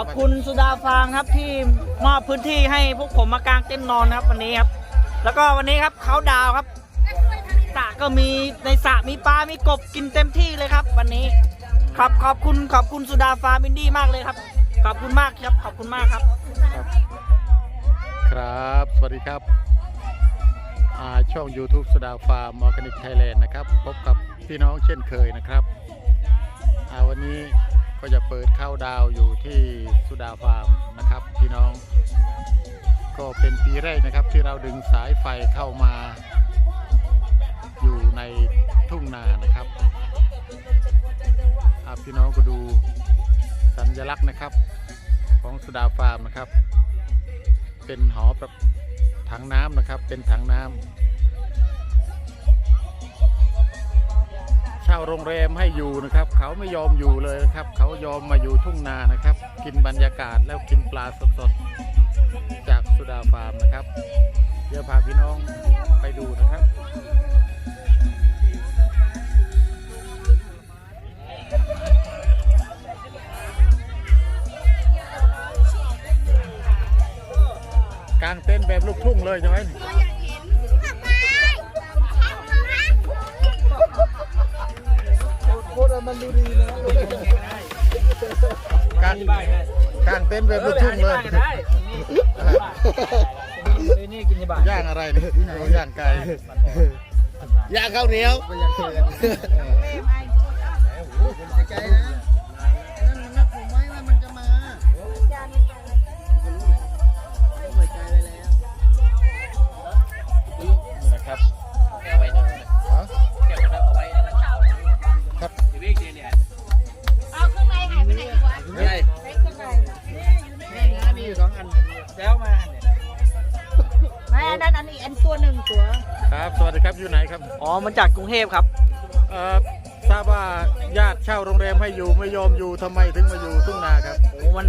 อบคุณสุดาฟางครับที่มอบพื้นที่ให้พวกผมมากางเต้นท์นอนนะครับวันนี้ครับ แล้วก็วันนี้ครับเขาดาวครับสระก็มีในสระมีปลา มีกบกินเต็มที่เลยครับ วันนี้ครับขอบคุณขอบคุณสุดาฟาร์มินดี้มากเลยครับ ขอบคุณมากครับขอบคุณมากครับ ครับ สวัสดีครับช่อง YouTube สดาฟาร์มออร์แกนิกไทยแลนด์นะครับ พบกับพี่น้องเช่นเคยนะครับวันนี้ ก็จะเปิดเข้าดาวอยู่ที่สุดาฟาร์มนะครับพี่น้อง ก็เป็นปีแรกนะครับที่เราดึงสายไฟเข้ามา อยู่ในทุ่งนานะครับพี่น้องก็ดูสัญลักษณ์นะครับ ของสุดาฟาร์มนะครับ เป็นหอแบบถังน้ำนะครับ เป็นถังน้ำาโรงแรมให้อยู่นะครับ เขาไม่ยอมอยู่เลยนะครับ เขายอมมาอยู่ทุ่งนานะครับ กินบรรยากาศแล้วกินปลาสดๆจากสุดาฟาร์มนะครับ เดี๋ยวพาพี่น้องไปดูนะครับกางเต็นท์แบบลูกทุ่งเลยใช่ไหม มันดูดีนะกลางกลางเต็นท์แบบลูกทุ่งเลยนี่กินที่บ้านย่างอะไรนี่ย่างไก่ย่างข้าวเหนียวไปยังเทกันใจนะนั่นมันนัดผมไว้ว่ามันจะมา อันนั้นอันนี้อันตัวหนึ่งตัวครับ สวัสดีครับ อยู่ไหนครับ อ๋อมาจากกรุงเทพครับ เอ่อ ทราบว่าญาติเช่าโรงแรมให้อยู่ไม่ยอมอยู่ทำไมถึงมาอยู่ทุ่งนาครับ โอ้มัน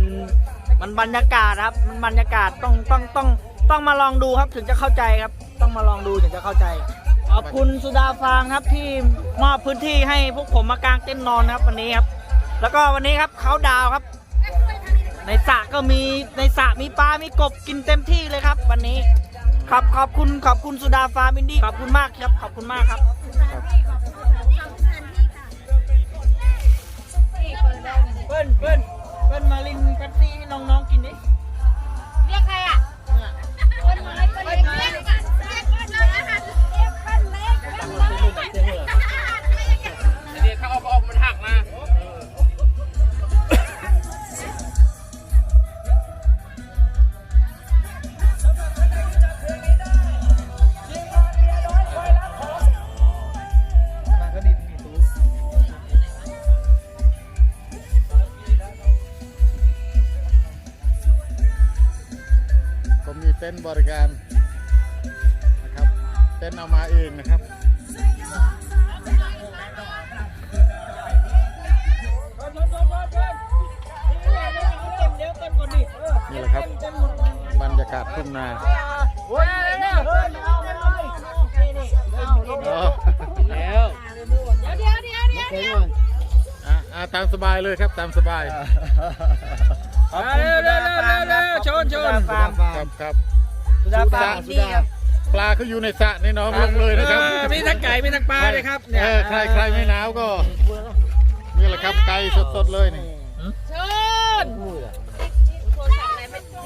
มันบรรยากาศครับ มันบรรยากาศต้องต้องต้องต้องมาลองดูครับถึงจะเข้าใจครับ ต้องมาลองดูถึงจะเข้าใจขอบคุณสุดาฟางครับที่มอบพื้นที่ให้พวกผมมากางเต้นท์นอนนะครับวันนี้ครับ แล้วก็วันนี้ครับเขาดาวน์ครับ ในสระก็มีในสระมีปลา มีกบกินเต็มที่เลยครับ วันนี้ ครับขอบคุณขอบคุณสุดาฟาร์มอินดี้ขอบคุณมากครับ ขอบคุณมากครับ เปิ้ลเปิ้ลเปิ้ลมาลินแป๊บซี่ให้น้องๆกินดิ นท์บริการนะครับ เต็นท์เอามาเองนะครับ นี่แหละครับบรรยากาศทุ่งนาอ๋อแล้วเดี๋ยวเดี๋ยวเดี๋ยวเดี๋ยวอะอะตามสบายเลยครับตามสบายขอบคุณสุดาฟาร์มครับชนชนฟาร์มครับครับสุ ดาฟาร์มสุดาปลาเขาอยู่ในสระนี่น้องลงเลยนะครับ มีทั้งไก่มีทั้งปลาเลยครับเออใครใครไม่หนาวก็นี่แหละครับไก่สดๆเลยนี่เชิญ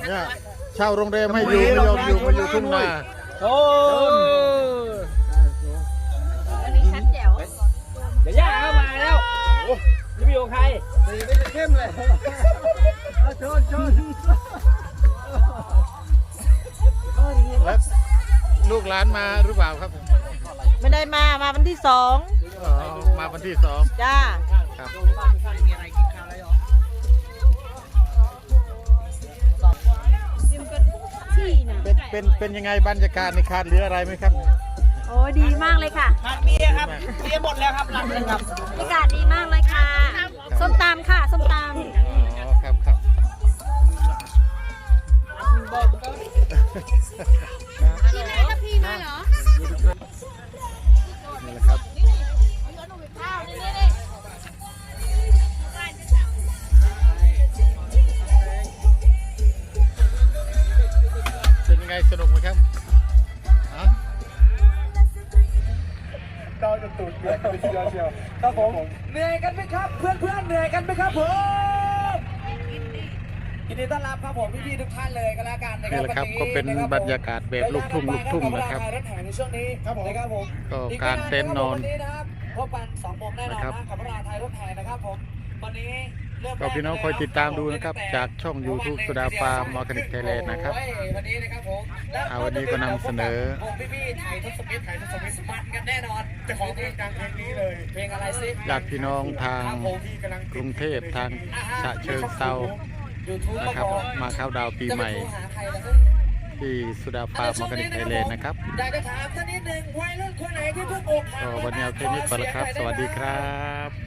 เนี่ยเช่าโรงแรมให้อยู่ไม่ยอมอยู่มาอยู่ทุ่งนาโอ้วันนี้ชัดแจ๋วเดี๋ยวย่าเข้ามาแล้วรีวิวใครสีไม่ได้เข้มเลย ลูกหลานมาหรือเปล่าครับไม่ได้มามาวันที่สองอ๋อมาวันที่สองจ้าครับที่นะเป็นเป็นเป็นยังไงบรรยากาศในขาดเหลืออะไรไหมครับ โอ้ดีมากเลยค่ะขาดเบียร์ครับเบียร์หมดแล้วครับหลังหนึงครับบรรยากาศดีมากเลยค่ะ เราจะตูดเกลือกันไปทีเชียวเชียวครับผมเหนื่อยกันไหมครับ เพื่อนเพื่อนเหนื่อยกันไหมครับผมยินดีต้อนรับครับผมพี่ๆทุกท่านเลยก็แล้วกันนะคนี่รับแหละครับก็เป็นบรรยากาศแบบลูกทุ่งลูกทุ่งนะครับรถแห่ในช่วงนี้นะครับผมก็การเต้นนอนวันนี้นะครับพบกันสองโมงแน่นอนนะครับนะกับราไทยรถแห่นะครับผมวันนี้ ก็พี่น้องคอยติดตามดูนะครับ จากช่อง YouTube สุดาฟาร์มออร์แกนิกไทยแลนด์นะครับโอ้ยวันนี้นะครับผมและอ่าวันนี้ก็นำเสนอวงพี่ๆไทยทศมิตรไทยทศมิตรมันกันแน่นอนจะของเพลงดังเพลงนี้เลยเพลงอะไรซิญาติพี่น้องทางกรุงเทพทางฉะเชิงเซายูทูบนะครับก็พอมาเข้าดาวปีใหม่จะไปโทรหาใครล่ะที่สุดาฟาร์มออร์แกนิกไทยแลนด์นะครับอยากจะถามท่านนิดหนึ่งวัยรุ่นคนไหนที่เพิ่งอกหักก็วันนี้เอาแค่นี้ก่อนละครับ สวัสดีครับ